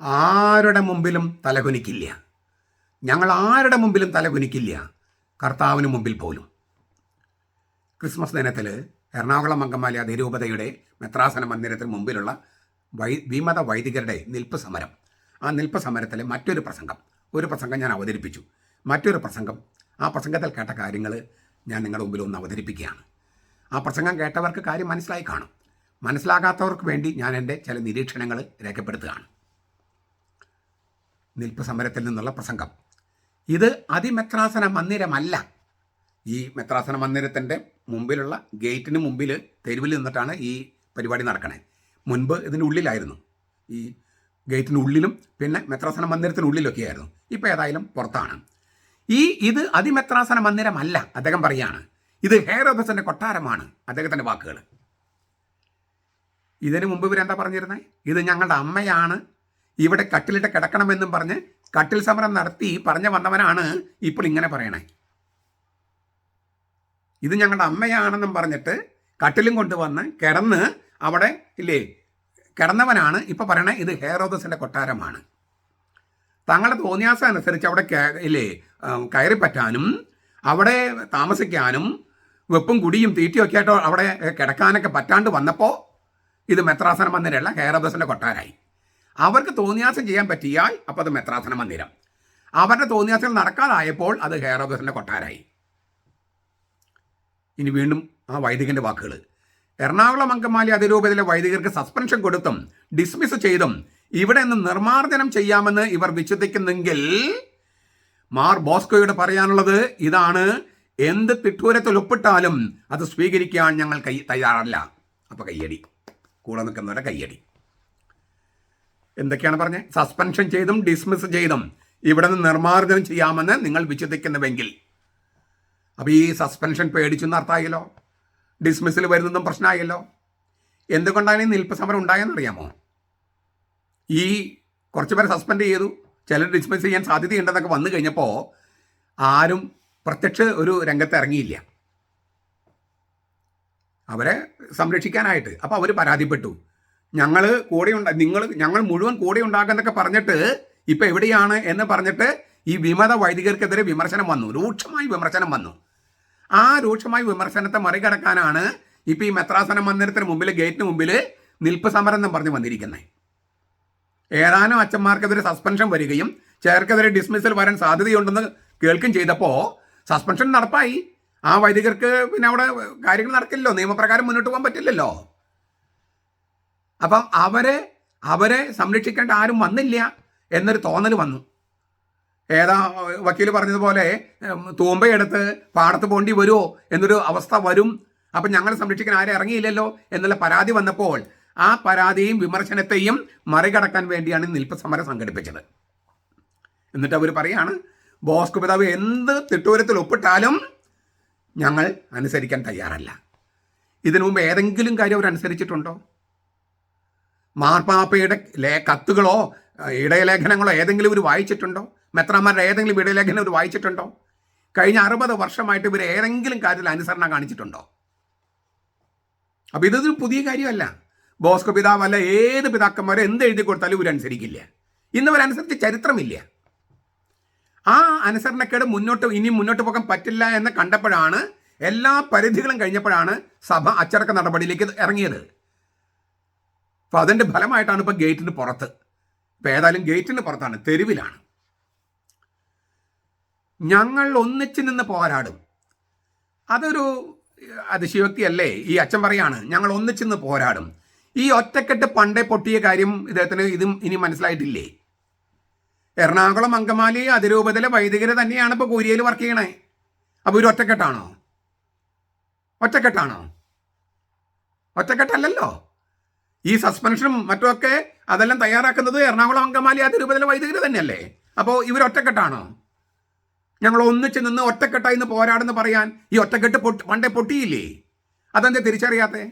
ആരുടെ മുമ്പിലും തലകുനിക്കില്ല. ഞങ്ങൾ ആരുടെ മുമ്പിലും തലകുനിക്കില്ല. കർത്താവിന് മുമ്പിൽ പോലും. ക്രിസ്മസ് ദിനത്തിൽ എറണാകുളം അങ്കമാലി അതിരൂപതയുടെ മെത്രാസന മന്ദിരത്തിന് മുമ്പിലുള്ള വൈ വിമത വൈദികരുടെ നിൽപ്പ് സമരം ആ നിൽപ്പ് സമരത്തിലെ മറ്റൊരു പ്രസംഗം. ഒരു പ്രസംഗം ഞാൻ അവതരിപ്പിച്ചു. മറ്റൊരു പ്രസംഗം. ആ പ്രസംഗത്തിൽ കേട്ട കാര്യങ്ങൾ ഞാൻ നിങ്ങളുടെ മുമ്പിൽ ഒന്ന് അവതരിപ്പിക്കുകയാണ്. ആ പ്രസംഗം കേട്ടവർക്ക് കാര്യം മനസ്സിലായി കാണും. മനസ്സിലാകാത്തവർക്ക് വേണ്ടി ഞാൻ എന്റെ ചില നിരീക്ഷണങ്ങൾ രേഖപ്പെടുത്തുകയാണ്. നിൽപ്പ് സമരത്തിൽ നിന്നുള്ള പ്രസംഗം. ഇത് അതിമെത്രാസന മന്ദിരമല്ല. ഈ മെത്രാസന മന്ദിരത്തിന്റെ മുമ്പിലുള്ള ഗേറ്റിന് മുമ്പിൽ തെരുവിൽ നിന്നിട്ടാണ് ഈ പരിപാടി നടക്കണേ. മുൻപ് ഇതിന്റെ ഉള്ളിലായിരുന്നു. ഈ ഗേറ്റിന്റെ ഉള്ളിലും പിന്നെ മെത്രാസന മന്ദിരത്തിനുള്ളിലൊക്കെ ആയിരുന്നു. ഇപ്പോൾ ഏതായാലും പുറത്താണ്. ഈ ഇത് അതിമെത്രാസന മന്ദിരമല്ല അദ്ദേഹം പറയാണ്. ഇത് ഹേറോബസിന്റെ കൊട്ടാരമാണ് അദ്ദേഹത്തിന്റെ വാക്കുകൾ ഇതിനു മുമ്പ് ഇവരെന്താ പറഞ്ഞിരുന്നത് ഇത് ഞങ്ങളുടെ അമ്മയാണ് ഇവിടെ കട്ടിലിട്ട് കിടക്കണമെന്നും പറഞ്ഞ് കട്ടിൽ സമരം നടത്തി പറഞ്ഞു വന്നവനാണ് ഇപ്പോൾ ഇങ്ങനെ പറയണേ. ഇത് ഞങ്ങളുടെ അമ്മയാണെന്നും പറഞ്ഞിട്ട് കട്ടിലും കൊണ്ടുവന്ന് കിടന്ന് അവിടെ ഇല്ലേ കിടന്നവനാണ് ഇപ്പോൾ പറയണേ ഇത് ഹെയറോദസിന്റെ കൊട്ടാരമാണ്. തങ്ങളുടെ തോന്നിയാസം അനുസരിച്ച് അവിടെ ഇല്ലേ ഉം, കയറി പറ്റാനും അവിടെ താമസിക്കാനും വെപ്പും കുടിയും തീറ്റിയൊക്കെ ആയിട്ട് അവിടെ കിടക്കാനൊക്കെ പറ്റാണ്ട് വന്നപ്പോൾ ഇത് മെത്രാസനം മന്ദിരമല്ല ഹെയറോദസിന്റെ കൊട്ടാരായി അവർക്ക് തോന്നിയാസം ചെയ്യാൻ പറ്റിയാൽ അപ്പോൾ അത് മെത്രാസന മന്ദിരം. അവരുടെ തോന്നിയാസം നടക്കാതായപ്പോൾ അത് ഹേറോദസിന്റെ കൊട്ടാരായി. ഇനി വീണ്ടും ആ വൈദികന്റെ വാക്കുകൾ എറണാകുളം അങ്കമാലി അതിരൂപതയിലെ വൈദികർക്ക് സസ്പെൻഷൻ കൊടുത്തും ഡിസ്മിസ് ചെയ്തും ഇവിടെ നിന്ന് നിർമ്മാർജനം ചെയ്യാമെന്ന് ഇവർ വിശ്വസിക്കുന്നെങ്കിൽ മാർ ബോസ്കോയോട് പറയാനുള്ളത് ഇതാണ് എന്ത് തിട്ടൂരത്തിൽ ഒപ്പിട്ടാലും അത് സ്വീകരിക്കാൻ ഞങ്ങൾ കൈ തയ്യാറല്ല. അപ്പോൾ കയ്യടി. കൂടെ നിൽക്കുന്നവരുടെ കയ്യടി. എന്തൊക്കെയാണ് പറഞ്ഞത് സസ്പെൻഷൻ ചെയ്തും ഡിസ്മിസ് ചെയ്തും ഇവിടെ നിന്ന് നിർമ്മാർജനം ചെയ്യാമെന്ന് നിങ്ങൾ വിശ്വസിക്കുന്നുവെങ്കിൽ. അപ്പോൾ ഈ സസ്പെൻഷൻ പേടിച്ചെന്ന് അർത്ഥമായല്ലോ? ഡിസ്മിസിൽ വരുന്നതും പ്രശ്നമായല്ലോ? എന്തുകൊണ്ടാണ് ഈ നിൽപ്പ് സമരം ഉണ്ടായെന്നറിയാമോ ഈ കുറച്ച് പേരെ സസ്പെൻഡ് ചെയ്തു. ചിലർ ഡിസ്മിസ് ചെയ്യാൻ സാധ്യതയുണ്ടെന്നൊക്കെ വന്നു കഴിഞ്ഞപ്പോൾ ആരും പ്രത്യക്ഷ ഒരു രംഗത്ത് ഇറങ്ങിയില്ല. അവരെ സംരക്ഷിക്കാനായിട്ട്. അപ്പോൾ അവർ പരാതിപ്പെട്ടു. ഞങ്ങൾ കൂടെ ഉണ്ട് നിങ്ങൾ ഞങ്ങൾ മുഴുവൻ കൂടെ ഉണ്ടാക്കുന്നൊക്കെ പറഞ്ഞിട്ട് ഇപ്പം എവിടെയാണ് എന്ന് പറഞ്ഞിട്ട് ഈ വിമത വൈദികർക്കെതിരെ വിമർശനം വന്നു. രൂക്ഷമായി വിമർശനം വന്നു. ആ രൂക്ഷമായ വിമർശനത്തെ മറികടക്കാനാണ് ഇപ്പം ഈ മെത്രാസന മന്ദിരത്തിന് മുമ്പിൽ ഗേറ്റിന് മുമ്പിൽ നിൽപ്പ് സമരം എന്ന് പറഞ്ഞ് വന്നിരിക്കുന്നത് ഏതാനും അച്ഛന്മാർക്കെതിരെ സസ്പെൻഷൻ വരികയും ചേർക്കെതിരെ ഡിസ്മിസൽ വരാൻ സാധ്യതയുണ്ടെന്ന് കേൾക്കും ചെയ്തപ്പോൾ സസ്പെൻഷൻ നടപ്പായി. ആ വൈദികർക്ക് പിന്നെ അവിടെ കാര്യങ്ങൾ നടക്കില്ലല്ലോ. നിയമപ്രകാരം മുന്നോട്ട് പോകാൻ പറ്റില്ലല്ലോ. അപ്പം അവരെ അവരെ സംരക്ഷിക്കേണ്ട ആരും വന്നില്ല എന്നൊരു തോന്നൽ വന്നു. ഏതാ വക്കീൽ പറഞ്ഞതുപോലെ തൂമ്പയെടുത്ത് പാടത്ത് പോണ്ടി വരുമോ എന്നൊരു അവസ്ഥ വരും. അപ്പം ഞങ്ങൾ സംരക്ഷിക്കാൻ ആരും ഇറങ്ങിയില്ലല്ലോ എന്നുള്ള പരാതി വന്നപ്പോൾ ആ പരാതിയും വിമർശനത്തെയും മറികടക്കാൻ വേണ്ടിയാണ് നിൽപ്പ് സമരം സംഘടിപ്പിച്ചത്. എന്നിട്ട് അവർ പറയാണ് ബോസ്കു പിതാവ് എന്ത് തിട്ടൂരത്തിൽ ഒപ്പിട്ടാലും ഞങ്ങൾ അനുസരിക്കാൻ തയ്യാറല്ല. ഇതിനു മുമ്പ് ഏതെങ്കിലും കാര്യം അവർ അനുസരിച്ചിട്ടുണ്ടോ മാർപ്പാപ്പയുടെ ലേ കത്തുകളോ ഇടയലേഖനങ്ങളോ ഏതെങ്കിലും ഒരു വായിച്ചിട്ടുണ്ടോ? മെത്രാമാരുടെ ഏതെങ്കിലും ഇടയലേഖനം ഒരു വായിച്ചിട്ടുണ്ടോ? കഴിഞ്ഞ അറുപത് വർഷമായിട്ട് ഇവർ ഏതെങ്കിലും കാര്യത്തിൽ അനുസരണം കാണിച്ചിട്ടുണ്ടോ? അപ്പോൾ ഇതൊരു പുതിയ കാര്യമല്ല. ബോസ്കോ പിതാവല്ല ഏത് പിതാക്കന്മാരെ എന്ത് എഴുതി കൊടുത്താലും ഇവരനുസരിക്കില്ല ഇന്നവരനുസരിച്ച് ചരിത്രമില്ല. ആ അനുസരണക്കേട് മുന്നോട്ട് ഇനി മുന്നോട്ട് പോകാൻ പറ്റില്ല എന്ന് കണ്ടപ്പോഴാണ് എല്ലാ പരിധികളും കഴിഞ്ഞപ്പോഴാണ് സഭ അച്ചടക്ക നടപടിയിലേക്ക് ഇറങ്ങിയത്. അപ്പോൾ അതിന്റെ ഫലമായിട്ടാണ് ഇപ്പോൾ ഗേറ്റിന് പുറത്ത്. ഇപ്പോൾ ഏതായാലും ഗേറ്റിന് പുറത്താണ് തെരുവിലാണ്. ഞങ്ങൾ ഒന്നിച്ചു നിന്ന് പോരാടും. അതൊരു അതിശയോക്തിയല്ലേ? ഈ അച്ഛൻ പറയാണ് ഞങ്ങൾ ഒന്നിച്ചു നിന്ന് പോരാടും. ഈ ഒറ്റക്കെട്ട് പണ്ടേ പൊട്ടിയ കാര്യം ഇദ്ദേഹത്തിന് ഇതും ഇനി മനസ്സിലായിട്ടില്ലേ? എറണാകുളം അങ്കമാലി അതിരൂപതയിലെ വൈദികരെ തന്നെയാണ് ഇപ്പോൾ കൂരിയയിൽ വർക്ക് ചെയ്യണേ. അപ്പോൾ ഒരു ഒറ്റക്കെട്ടാണോ? ഒറ്റക്കെട്ടാണോ? ഒറ്റക്കെട്ടല്ലല്ലോ? ഈ സസ്പെൻഷനും മറ്റുമൊക്കെ അതെല്ലാം തയ്യാറാക്കുന്നത് എറണാകുളം അങ്കമാലി അതിരൂപതയിലെ വൈദികർ തന്നെയല്ലേ? അപ്പോൾ ഇവർ ഒറ്റക്കെട്ടാണോ? ഞങ്ങൾ ഒന്നിച്ച് നിന്ന് ഒറ്റക്കെട്ടായി നിന്ന് പോരാടെന്ന് പറയാൻ ഈ ഒറ്റക്കെട്ട് പൊട്ടി പണ്ടേ പൊട്ടിയില്ലേ? അതെന്താ തിരിച്ചറിയാത്തേ?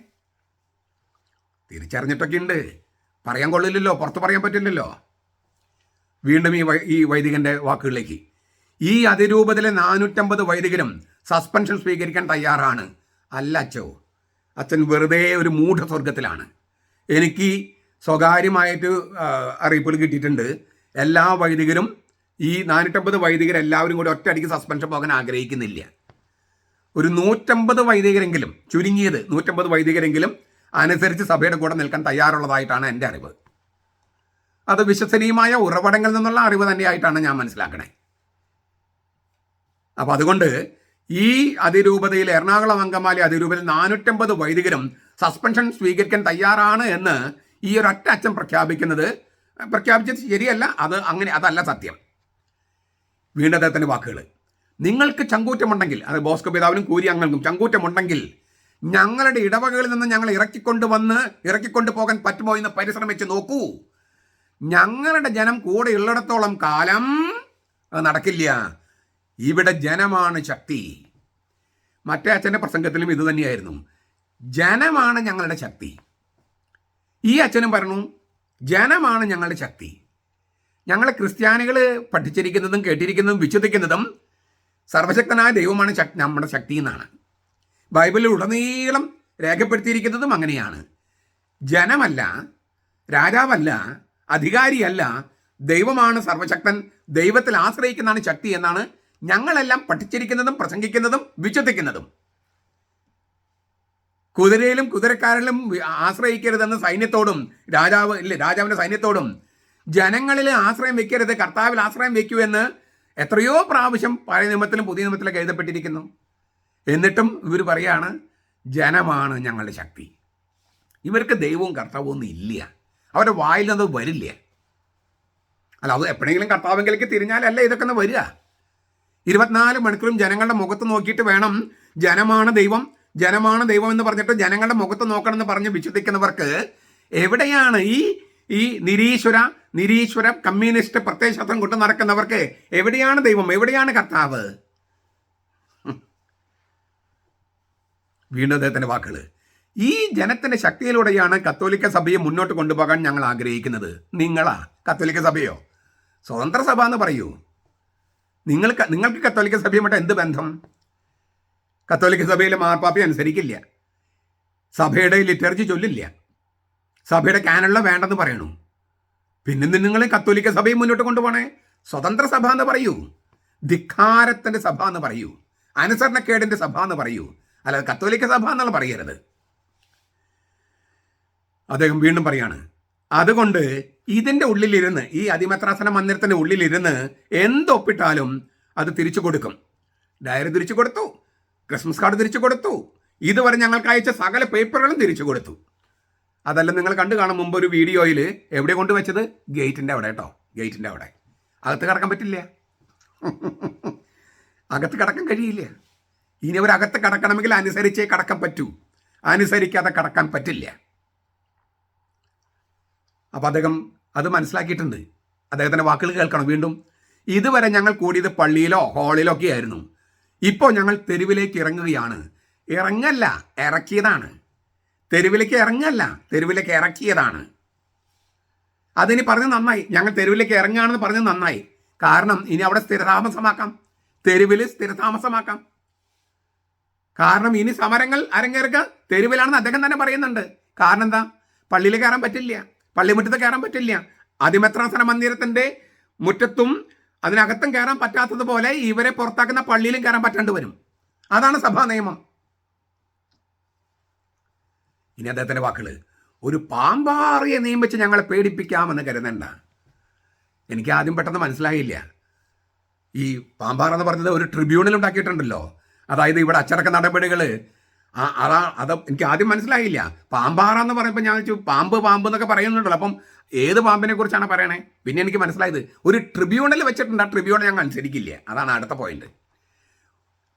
തിരിച്ചറിഞ്ഞിട്ടൊക്കെ ഉണ്ട്. പറയാൻ കൊള്ളില്ലല്ലോ പുറത്ത് പറയാൻ പറ്റില്ലല്ലോ. വീണ്ടും ഈ ഈ വൈദികന്റെ വാക്കുകളിലേക്ക്. ഈ അതിരൂപതയിലെ നാനൂറ്റമ്പത് വൈദികരും സസ്പെൻഷൻ സ്വീകരിക്കാൻ തയ്യാറാണ്. അല്ല അച്ഛോ അച്ഛൻ വെറുതെ ഒരു മൂഢസ്വർഗത്തിലാണ് എനിക്ക് സ്വകാര്യമായിട്ട് അറിയിപ്പുകൾ കിട്ടിയിട്ടുണ്ട്. എല്ലാ വൈദികരും ഈ നാനൂറ്റമ്പത് വൈദികർ എല്ലാവരും കൂടി ഒറ്റയടിക്ക് സസ്പെൻഷൻ പോകാൻ ആഗ്രഹിക്കുന്നില്ല. ഒരു നൂറ്റമ്പത് വൈദികരെങ്കിലും ചുരുങ്ങിയത് നൂറ്റമ്പത് വൈദികരെങ്കിലും അനുസരിച്ച് സഭയുടെ കൂടെ നിൽക്കാൻ തയ്യാറുള്ളതായിട്ടാണ് എന്റെ അറിവ്. അത് വിശ്വസനീയമായ ഉറവിടങ്ങളിൽ നിന്നുള്ള അറിവ് തന്നെയായിട്ടാണ് ഞാൻ മനസ്സിലാക്കണേ. അപ്പം അതുകൊണ്ട് ഈ അതിരൂപതയിൽ എറണാകുളം അങ്കമാലി അതിരൂപതയിൽ നാനൂറ്റമ്പത് വൈദികരും സസ്പെൻഷൻ സ്വീകരിക്കാൻ തയ്യാറാണ് എന്ന് ഈ ഒരു ഒറ്റ അച്ഛൻ പ്രഖ്യാപിക്കുന്നത്. പ്രഖ്യാപിച്ചത് ശരിയല്ല അത് അങ്ങനെ അതല്ല സത്യം. വീണ്ടും അദ്ദേഹത്തിന്റെ വാക്കുകൾ നിങ്ങൾക്ക് ചങ്കൂറ്റമുണ്ടെങ്കിൽ അത് ബോസ്കോ പിതാവിനും കൂരി അംഗങ്ങൾക്കും ചങ്കൂറ്റമുണ്ടെങ്കിൽ ഞങ്ങളുടെ ഇടവകകളിൽ നിന്ന് ഞങ്ങൾ ഇറക്കിക്കൊണ്ട് വന്ന് ഇറക്കിക്കൊണ്ട് പോകാൻ പറ്റുമോ എന്ന് പരിശ്രമിച്ച് നോക്കൂ. ഞങ്ങളുടെ ജനം കൂടെ ഉള്ളിടത്തോളം കാലം അത് നടക്കില്ല. ഇവിടെ ജനമാണ് ശക്തി. മറ്റേ അച്ഛന്റെ പ്രസംഗത്തിലും ഇത് തന്നെയായിരുന്നു. ജനമാണ് ഞങ്ങളുടെ ശക്തി. ഈ അച്ഛനും പറഞ്ഞു ജനമാണ് ഞങ്ങളുടെ ശക്തി. ഞങ്ങൾ ക്രിസ്ത്യാനികൾ പഠിച്ചിരിക്കുന്നതും കേട്ടിരിക്കുന്നതും വിശ്വസിക്കുന്നതും സർവശക്തനായ ദൈവമാണ് ശക്തി നമ്മുടെ ശക്തി എന്നാണ്. ബൈബിളിൽ ഉടനീളം രേഖപ്പെടുത്തിയിരിക്കുന്നതും അങ്ങനെയാണ്. ജനമല്ല രാജാവല്ല അധികാരിയല്ല ദൈവമാണ് സർവശക്തൻ ദൈവത്തിൽ ആശ്രയിക്കുന്നതാണ് ശക്തി എന്നാണ് ഞങ്ങളെല്ലാം പഠിച്ചിരിക്കുന്നതും പ്രസംഗിക്കുന്നതും വിശ്വസിക്കുന്നതും. കുതിരയിലും കുതിരക്കാരിലും ആശ്രയിക്കരുതെന്ന് സൈന്യത്തോടും രാജാവ് ഇല്ല രാജാവിന്റെ സൈന്യത്തോടും ജനങ്ങളിൽ ആശ്രയം വെക്കരുത് കർത്താവിൽ ആശ്രയം വെക്കൂ എന്ന് എത്രയോ പ്രാവശ്യം പഴയ നിയമത്തിലും പുതിയ നിയമത്തിലൊക്കെ എഴുതപ്പെട്ടിരിക്കുന്നു. എന്നിട്ടും ഇവർ പറയാണ് ജനമാണ് ഞങ്ങളുടെ ശക്തി. ഇവർക്ക് ദൈവവും കർത്താവും ഒന്നും ഇല്ല. അവരുടെ വായിൽ നിന്ന് വരില്ല. അല്ല അത് എപ്പോഴെങ്കിലും കർത്താവെങ്കിലേക്ക് തിരിഞ്ഞാലല്ല ഇതൊക്കെ ഒന്ന് വരിക? ഇരുപത്തിനാല് മണിക്കൂറും ജനങ്ങളുടെ മുഖത്ത് നോക്കിയിട്ട് വേണം ജനമാണ് ദൈവം ജനമാണ് ദൈവം എന്ന് പറഞ്ഞിട്ട് ജനങ്ങളുടെ മുഖത്ത് നോക്കണം എന്ന് പറഞ്ഞ് വിശ്വസിക്കുന്നവർക്ക് എവിടെയാണ് ഈ ഈ നിരീശ്വര നിരീശ്വര കമ്മ്യൂണിസ്റ്റ് പ്രത്യയശാസ്ത്രം കൊണ്ട് നടക്കുന്നവർക്ക് എവിടെയാണ് ദൈവം? എവിടെയാണ് കർത്താവ്? വീണ്ടും അദ്ദേഹത്തിന്റെ വാക്കുകൾ ഈ ജനത്തിന്റെ ശക്തിയിലൂടെയാണ് കത്തോലിക്ക സഭയെ മുന്നോട്ട് കൊണ്ടുപോകാൻ ഞങ്ങൾ ആഗ്രഹിക്കുന്നത്. നിങ്ങളാ? കത്തോലിക്ക സഭയോ? സ്വതന്ത്ര സഭ എന്ന് പറയൂ. നിങ്ങൾക്ക് നിങ്ങൾക്ക് കത്തോലിക്ക സഭയുമായിട്ട് എന്ത് ബന്ധം? കത്തോലിക്ക സഭയിലെ മാർപ്പാപ്പി അനുസരിക്കില്ല. സഭയുടെ ലിറ്റർജി ചൊല്ലില്ല. സഭയുടെ കാനുള്ള വേണ്ടെന്ന് പറയണു. പിന്നെ നിങ്ങൾ കത്തോലിക്ക സഭയും മുന്നോട്ട് കൊണ്ടുപോകണേ സ്വതന്ത്ര സഭ എന്ന് പറയൂ. ധിക്കാരത്തിന്റെ സഭ എന്ന് പറയൂ. അനുസരണക്കേടിന്റെ സഭ എന്ന് പറയൂ. അല്ലാതെ കത്തോലിക്ക സഭ എന്നുള്ള പറയരുത്. അദ്ദേഹം വീണ്ടും പറയാണ് അതുകൊണ്ട് ഇതിന്റെ ഉള്ളിലിരുന്ന് ഈ അതിമത്രാസന മന്ദിരത്തിന്റെ ഉള്ളിലിരുന്ന് എന്തൊപ്പിട്ടാലും അത് തിരിച്ചു കൊടുക്കും. ഡയറി തിരിച്ചു കൊടുത്തു. ക്രിസ്മസ് കാർഡ് തിരിച്ചു കൊടുത്തു. ഇതുവരെ ഞങ്ങൾക്ക് അയച്ച സകല പേപ്പറുകളും തിരിച്ചു കൊടുത്തു. അതല്ല നിങ്ങൾ കണ്ടു കാണും മുമ്പ് ഒരു വീഡിയോയിൽ എവിടെ കൊണ്ടുവച്ചത്? ഗേറ്റിന്റെ അവിടെ കേട്ടോ. ഗേറ്റിന്റെ അവിടെ. അകത്ത് കിടക്കാൻ പറ്റില്ല. അകത്ത് കിടക്കാൻ കഴിയില്ല. ഇനി അവർ അകത്ത് കിടക്കണമെങ്കിൽ അനുസരിച്ചേ കടക്കാൻ പറ്റൂ. അനുസരിക്കാതെ കടക്കാൻ പറ്റില്ല. അപ്പോൾ അദ്ദേഹം അത് മനസ്സിലാക്കിയിട്ടുണ്ട്. അദ്ദേഹത്തിന്റെ വാക്കുകൾ കേൾക്കണം വീണ്ടും. ഇതുവരെ ഞങ്ങൾ കൂടിയത് പള്ളിയിലോ ഹാളിലോ ഒക്കെ ആയിരുന്നു. ഇപ്പോൾ ഞങ്ങൾ തെരുവിലേക്ക് ഇറങ്ങുകയാണ്. ഇറങ്ങല്ല ഇറക്കിയതാണ്. തെരുവിലേക്ക് ഇറങ്ങല്ല തെരുവിലേക്ക് ഇറക്കിയതാണ്. അതിനി പറഞ്ഞ് നന്നായി. ഞങ്ങൾ തെരുവിലേക്ക് ഇറങ്ങുകയാണെന്ന് പറഞ്ഞ് നന്നായി. കാരണം ഇനി അവിടെ സ്ഥിരതാമസമാക്കാം. തെരുവിൽ സ്ഥിരതാമസമാക്കാം. കാരണം ഇനി സമരങ്ങൾ അരങ്ങേറുക തെരുവിലാണെന്ന് അദ്ദേഹം തന്നെ പറയുന്നുണ്ട്. കാരണം എന്താ? പള്ളിയിൽ കയറാൻ പറ്റില്ല. പള്ളിമുറ്റത്ത് കയറാൻ പറ്റില്ല. അതിമെത്രാസന മന്ദിരത്തിന്റെ മുറ്റത്തും അതിനകത്തും കയറാൻ പറ്റാത്തതുപോലെ ഇവരെ പുറത്താക്കുന്ന പള്ളിയിലും കയറാൻ പറ്റാണ്ട് വരും. അതാണ് സഭാ നിയമം. ഇനി അദ്ദേഹത്തിന്റെ വാക്കുകൾ ഒരു പാമ്പാറിയെ നിയമിച്ച് ഞങ്ങളെ പേടിപ്പിക്കാമെന്ന് കരുതണ്ട. എനിക്ക് ആദ്യം പെട്ടെന്ന് മനസ്സിലായില്ല. ഈ പാമ്പാറ എന്ന് പറഞ്ഞത് ഒരു ട്രിബ്യൂണൽ ഉണ്ടാക്കിയിട്ടുണ്ടല്ലോ. അതായത് ഇവിടെ അച്ചടക്ക നടപടികൾ അതാ അത് എനിക്ക് ആദ്യം മനസ്സിലായില്ല. പാമ്പാറ എന്ന് പറയുമ്പോൾ ഞാൻ വെച്ചു പാമ്പ് പാമ്പ് എന്നൊക്കെ പറയുന്നുണ്ടല്ലോ. അപ്പം ഏത് പാമ്പിനെ കുറിച്ചാണ് പറയണേ? പിന്നെ എനിക്ക് മനസ്സിലായത് ഒരു ട്രിബ്യൂണൽ വെച്ചിട്ടുണ്ട്. ആ ട്രിബ്യൂണൽ ഞങ്ങൾ അനുസരിക്കില്ല. അതാണ് അടുത്ത പോയിന്റ്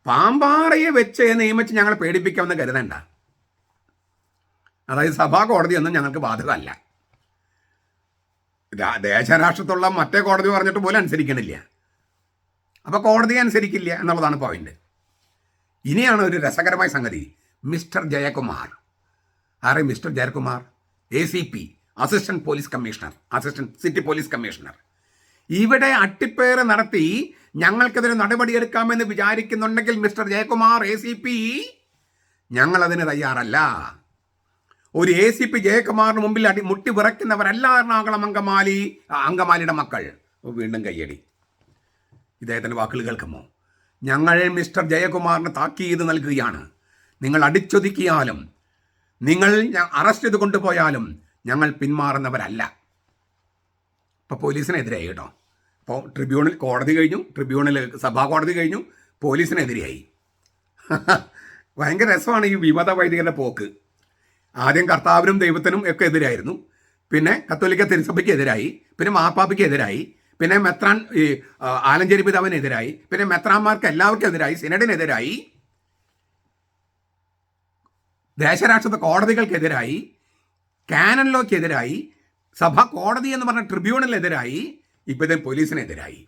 പാമ്പാറയെ വെച്ച് നിയമിച്ച് ഞങ്ങൾ പേടിപ്പിക്കാമെന്ന് കരുതണ്ട. അതായത് സഭാ കോടതിയൊന്നും ഞങ്ങൾക്ക് ബാധകമല്ല. ദേശരാഷ്ട്രത്തുള്ള മറ്റേ കോടതി പറഞ്ഞിട്ട് പോലും അനുസരിക്കണില്ല. അപ്പോൾ കോടതി അനുസരിക്കില്ല എന്നുള്ളതാണ് പോയിന്റ് ഇനിയാണ് ഒരു രസകരമായ സംഗതി. മിസ്റ്റർ ജയകുമാർ. ആരെ mister Jayakumar? A C P assistant police commissioner assistant city police commissioner ഇവിടെ അട്ടിപ്പേറ് നടത്തി ഞങ്ങൾക്കെതിരെ നടപടിയെടുക്കാമെന്ന് വിചാരിക്കുന്നുണ്ടെങ്കിൽ mister Jayakumar A C P ഞങ്ങളതിന് തയ്യാറല്ല. ഒരു എ സി പി ജയകുമാറിന് മുമ്പിൽ അടി മുട്ടി വിറയ്ക്കുന്നവരല്ല എറണാകുളം അങ്കമാലി അങ്കമാലിയുടെ മക്കൾ. വീണ്ടും കയ്യടി. ഇദ്ദേഹത്തിന്റെ വാക്കുകൾ കേൾക്കുമോ? ഞങ്ങൾ മിസ്റ്റർ ജയകുമാറിന് താക്കീത് നൽകുകയാണ്. നിങ്ങൾ അടിച്ചൊതുക്കിയാലും നിങ്ങൾ അറസ്റ്റ് ചെയ്ത് കൊണ്ടുപോയാലും ഞങ്ങൾ പിന്മാറുന്നവരല്ല. ഇപ്പോൾ പോലീസിനെതിരായി കേട്ടോ. ഇപ്പോൾ ട്രിബ്യൂണൽ കോടതി കഴിഞ്ഞു ട്രിബ്യൂണൽ സഭാ കോടതി കഴിഞ്ഞു പോലീസിനെതിരെയായി ഭയങ്കര രസമാണ് ഈ വിമത വൈദികരുടെ പോക്ക്. ആദ്യം കർത്താവിനും ദൈവത്തിനും ഒക്കെ എതിരായിരുന്നു. പിന്നെ കത്തോലിക്ക തിരുസഭയ്ക്ക് എതിരായി പിന്നെ മാപ്പാപ്പയ്ക്ക് എതിരായി പിന്നെ മെത്രാൻ ഈ ആലഞ്ചേരി പിതാവിനെതിരായി പിന്നെ മെത്രാന്മാർക്ക് എല്ലാവർക്കും എതിരായി സിനഡിനെതിരായി. ദേശരാഷ്ട്രത കോടതികൾക്കെതിരായി കാനൻ ലോക്കെതിരായി സഭ കോടതി എന്ന് പറഞ്ഞ ട്രിബ്യൂണലിനെതിരായി ഇപ്പോഴത്തെ പോലീസിനെതിരായി.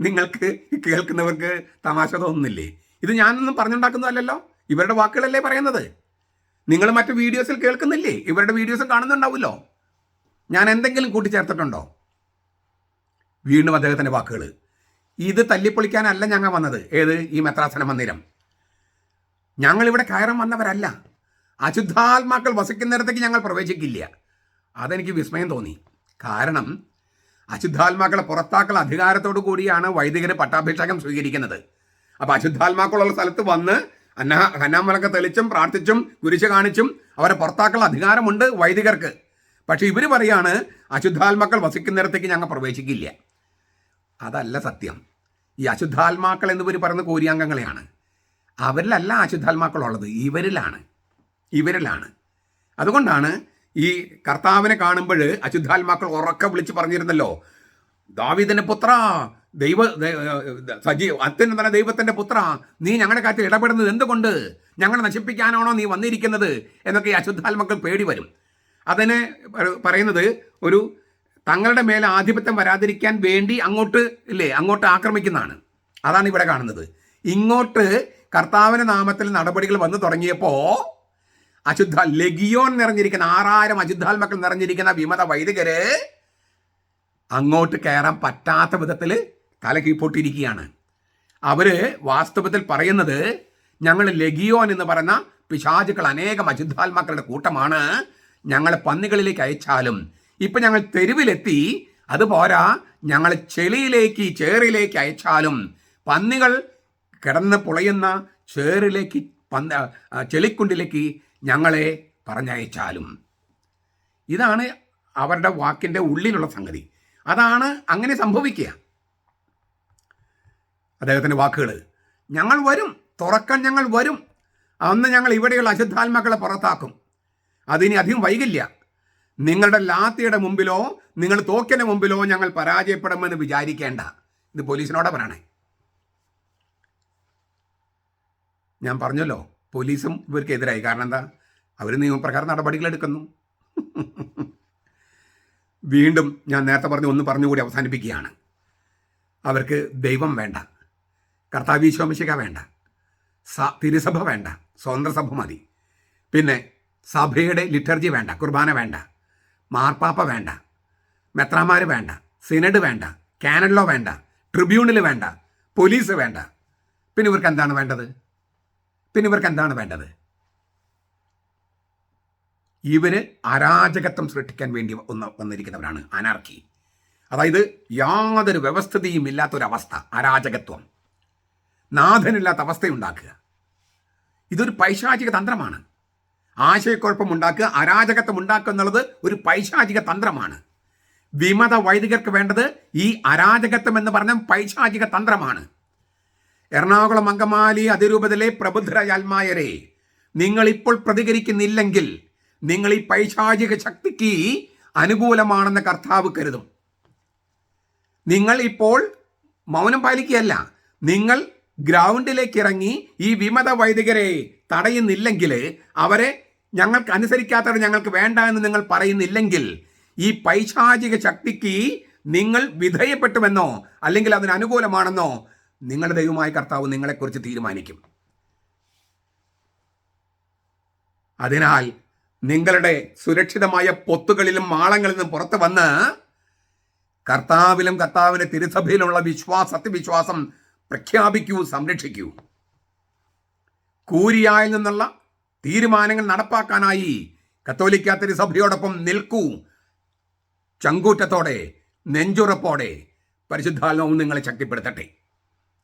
നിങ്ങൾക്ക് കേൾക്കുന്നവർക്ക് തമാശ തോന്നുന്നില്ലേ? ഇത് ഞാനൊന്നും പറഞ്ഞുണ്ടാക്കുന്നതല്ലോ ഇവരുടെ വാക്കുകളല്ലേ പറയുന്നത്. നിങ്ങൾ മറ്റു വീഡിയോസിൽ കേൾക്കുന്നില്ലേ? ഇവരുടെ വീഡിയോസും കാണുന്നുണ്ടാവുമല്ലോ. ഞാൻ എന്തെങ്കിലും കൂട്ടിച്ചേർത്തിട്ടുണ്ടോ? വീണ്ടും അദ്ദേഹത്തിന്റെ വാക്കുകൾ ഇത് തല്ലിപ്പൊളിക്കാനല്ല ഞങ്ങൾ വന്നത്. ഏത്? ഈ മെത്രാസന മന്ദിരം. ഞങ്ങളിവിടെ കയറാൻ വന്നവരല്ല. അശുദ്ധാത്മാക്കൾ വസിക്കുന്നിടത്തേക്ക് ഞങ്ങൾ പ്രവേശിക്കില്ല. അതെനിക്ക് വിസ്മയം തോന്നി. കാരണം അശുദ്ധാത്മാക്കളെ പുറത്താക്കൽ അധികാരത്തോടു കൂടിയാണ് വൈദികന് പട്ടാഭിഷേകം സ്വീകരിക്കുന്നത്. അപ്പം അശുദ്ധാത്മാക്കളുള്ള സ്ഥലത്ത് വന്ന് അന്നാ ഹന്നാമലൊക്കെ തെളിച്ചും പ്രാർത്ഥിച്ചും കുരിശ് കാണിച്ചും അവരെ പുറത്താക്കൽ അധികാരമുണ്ട് വൈദികർക്ക്. പക്ഷെ ഇവർ പറയാണ് അശുദ്ധാത്മാക്കൾ വസിക്കുന്നിടത്തേക്ക് ഞങ്ങൾ പ്രവേശിക്കില്ല. അതല്ല സത്യം. ഈ അശുദ്ധാത്മാക്കൾ എന്നിവർ പറയുന്ന കോരിയാംഗങ്ങളെയാണ്. അവരിലല്ല അശുദ്ധാത്മാക്കളുള്ളത്. ഇവരിലാണ്. ഇവരിലാണ്. അതുകൊണ്ടാണ് ഈ കർത്താവിനെ കാണുമ്പോൾ അശുദ്ധാത്മാക്കൾ ഉറക്കെ വിളിച്ച് പറഞ്ഞിരുന്നല്ലോ ദാവീദിന്റെ പുത്ര ദൈവ സജീവ് അത്യുന്നതന ദൈവത്തിന്റെ പുത്ര നീ ഞങ്ങളുടെ കാര്യത്തിൽ ഇടപെടുന്നത് എന്തുകൊണ്ട്? ഞങ്ങളെ നശിപ്പിക്കാനാണോ നീ വന്നിരിക്കുന്നത്? എന്നൊക്കെ ഈ അശുദ്ധാത്മാക്കൾ പേടി വരും. അതിന് പറയുന്നത് ഒരു തങ്ങളുടെ മേലെ ആധിപത്യം വരാതിരിക്കാൻ വേണ്ടി അങ്ങോട്ട് ഇല്ലേ അങ്ങോട്ട് ആക്രമിക്കുന്നതാണ്. അതാണ് ഇവിടെ കാണുന്നത്. ഇങ്ങോട്ട് കർത്താവിന്റെ നാമത്തിൽ നടപടികൾ വന്നു തുടങ്ങിയപ്പോൾ അശുദ്ധ ലഗിയോൻ നിറഞ്ഞിരിക്കുന്ന ആറായിരം അശുദ്ധാത്മക്കൾ നിറഞ്ഞിരിക്കുന്ന വിമത വൈദികര് അങ്ങോട്ട് കയറാൻ പറ്റാത്ത വിധത്തിൽ തല കീഴ്പോട്ടിരിക്കുകയാണ്. അവർ വാസ്തവത്തിൽ പറയുന്നത് ഞങ്ങൾ ലഗിയോൻ എന്ന് പറയുന്ന പിശാചുക്കൾ അനേകം അശുദ്ധാത്മാക്കളുടെ കൂട്ടമാണ്. ഞങ്ങളെ പന്നികളിലേക്ക് അയച്ചാലും ഇപ്പം ഞങ്ങൾ തെരുവിലെത്തി അതുപോരാ ഞങ്ങൾ ചെളിയിലേക്ക് ചേറിലേക്ക് അയച്ചാലും പന്നികൾ കിടന്ന് പുളയുന്ന ചേറിലേക്ക് പന്ത ചെളിക്കുണ്ടിലേക്ക് ഞങ്ങളെ പറഞ്ഞയച്ചാലും. ഇതാണ് അവരുടെ വാക്കിന്റെ ഉള്ളിലുള്ള സംഗതി. അതാണ് അങ്ങനെ സംഭവിക്കുക. അദ്ദേഹത്തിന്റെ വാക്കുകൾ ഞങ്ങൾ വരും തുറക്കാൻ ഞങ്ങൾ വരും. അന്ന് ഞങ്ങൾ ഇവിടെയുള്ള അശുദ്ധാത്മാക്കളെ പുറത്താക്കും. അതിനി അധികം വൈകില്ല. നിങ്ങളുടെ ലാത്തിയുടെ മുമ്പിലോ നിങ്ങൾ തോക്കിന്റെ മുമ്പിലോ ഞങ്ങൾ പരാജയപ്പെടുമെന്ന് വിചാരിക്കേണ്ട. ഇത് പോലീസിനോടെ പറയണേ. ഞാൻ പറഞ്ഞല്ലോ പോലീസും ഇവർക്ക് എതിരായി കാരണം എന്താ അവർ നിയമപ്രകാരം നടപടികൾ എടുക്കുന്നു. വീണ്ടും ഞാൻ നേരത്തെ പറഞ്ഞ ഒന്ന് പറഞ്ഞുകൂടി അവസാനിപ്പിക്കുകയാണ്. അവർക്ക് ദൈവം വേണ്ട. കർത്താവീശോമിശിക വേണ്ട. സ തിരുസഭ വേണ്ട. സ്വതന്ത്ര സഭ മതി. പിന്നെ സഭയുടെ ലിറ്റർജി വേണ്ട. കുർബാന വേണ്ട. മാർപ്പാപ്പ വേണ്ട. മെത്രാമാർ വേണ്ട. സിനഡ് വേണ്ട. കാനഡലോ വേണ്ട. ട്രിബ്യൂണൽ വേണ്ട. പോലീസ് വേണ്ട. പിന്നെ ഇവർക്ക് എന്താണ് വേണ്ടത്? പിന്നെ ഇവർക്ക് എന്താണ് വേണ്ടത്? ഇവർ അരാജകത്വം സൃഷ്ടിക്കാൻ വേണ്ടി ഒന്ന് വന്നിരിക്കുന്നവരാണ് അനാർക്കി. അതായത് യാതൊരു വ്യവസ്ഥിതിയും ഇല്ലാത്തൊരവസ്ഥ അരാജകത്വം. നാഥനില്ലാത്ത അവസ്ഥയുണ്ടാക്കുക. ഇതൊരു പൈശാചിക തന്ത്രമാണ്. ആശയക്കുഴപ്പം ഉണ്ടാക്കുക അരാജകത്വം ഉണ്ടാക്കുക എന്നുള്ളത് ഒരു പൈശാചിക തന്ത്രമാണ്. വിമത വൈദികർക്ക് വേണ്ടത് ഈ അരാജകത്വം എന്ന് പറഞ്ഞ പൈശാചിക തന്ത്രമാണ്. എറണാകുളം അങ്കമാലി അതിരൂപതയിലെ പ്രബുദ്ധരായ നിങ്ങൾ ഇപ്പോൾ പ്രതികരിക്കുന്നില്ലെങ്കിൽ നിങ്ങൾ ഈ പൈശാചിക ശക്തിക്ക് അനുകൂലമാണെന്ന് കർത്താവ് കരുതും. നിങ്ങൾ ഇപ്പോൾ മൗനം പാലിക്കുകയല്ല നിങ്ങൾ ഗ്രൗണ്ടിലേക്ക് ഇറങ്ങി ഈ വിമത വൈദികരെ തടയുന്നില്ലെങ്കിൽ അവരെ ഞങ്ങൾക്ക് അനുസരിക്കാത്തവരെ ഞങ്ങൾക്ക് വേണ്ട എന്ന് നിങ്ങൾ പറയുന്നില്ലെങ്കിൽ ഈ പൈശാചിക ശക്തിക്ക് നിങ്ങൾ വിധേയപ്പെട്ടുമെന്നോ അല്ലെങ്കിൽ അതിന് അനുകൂലമാണെന്നോ നിങ്ങളുടെ ദൈവമായ കർത്താവ് നിങ്ങളെക്കുറിച്ച് തീരുമാനിക്കും. അതിനാൽ നിങ്ങളുടെ സുരക്ഷിതമായ പൊത്തുകളിലും മാളങ്ങളിലും പുറത്ത് വന്ന് കർത്താവിലും കർത്താവിന്റെ തിരുസഭയിലുള്ള വിശ്വാസ സത്യവിശ്വാസം പ്രഖ്യാപിക്കൂ സംരക്ഷിക്കൂ. കൂരിയായിൽ നിന്നുള്ള തീരുമാനങ്ങൾ നടപ്പാക്കാനായി കത്തോലിക്ക തിരുസഭയോടൊപ്പം നിൽക്കൂ. ചങ്കൂറ്റത്തോടെ നെഞ്ചുറപ്പോടെ പരിശുദ്ധാത്മാവ് നിങ്ങളെ ശക്തിപ്പെടുത്തട്ടെ.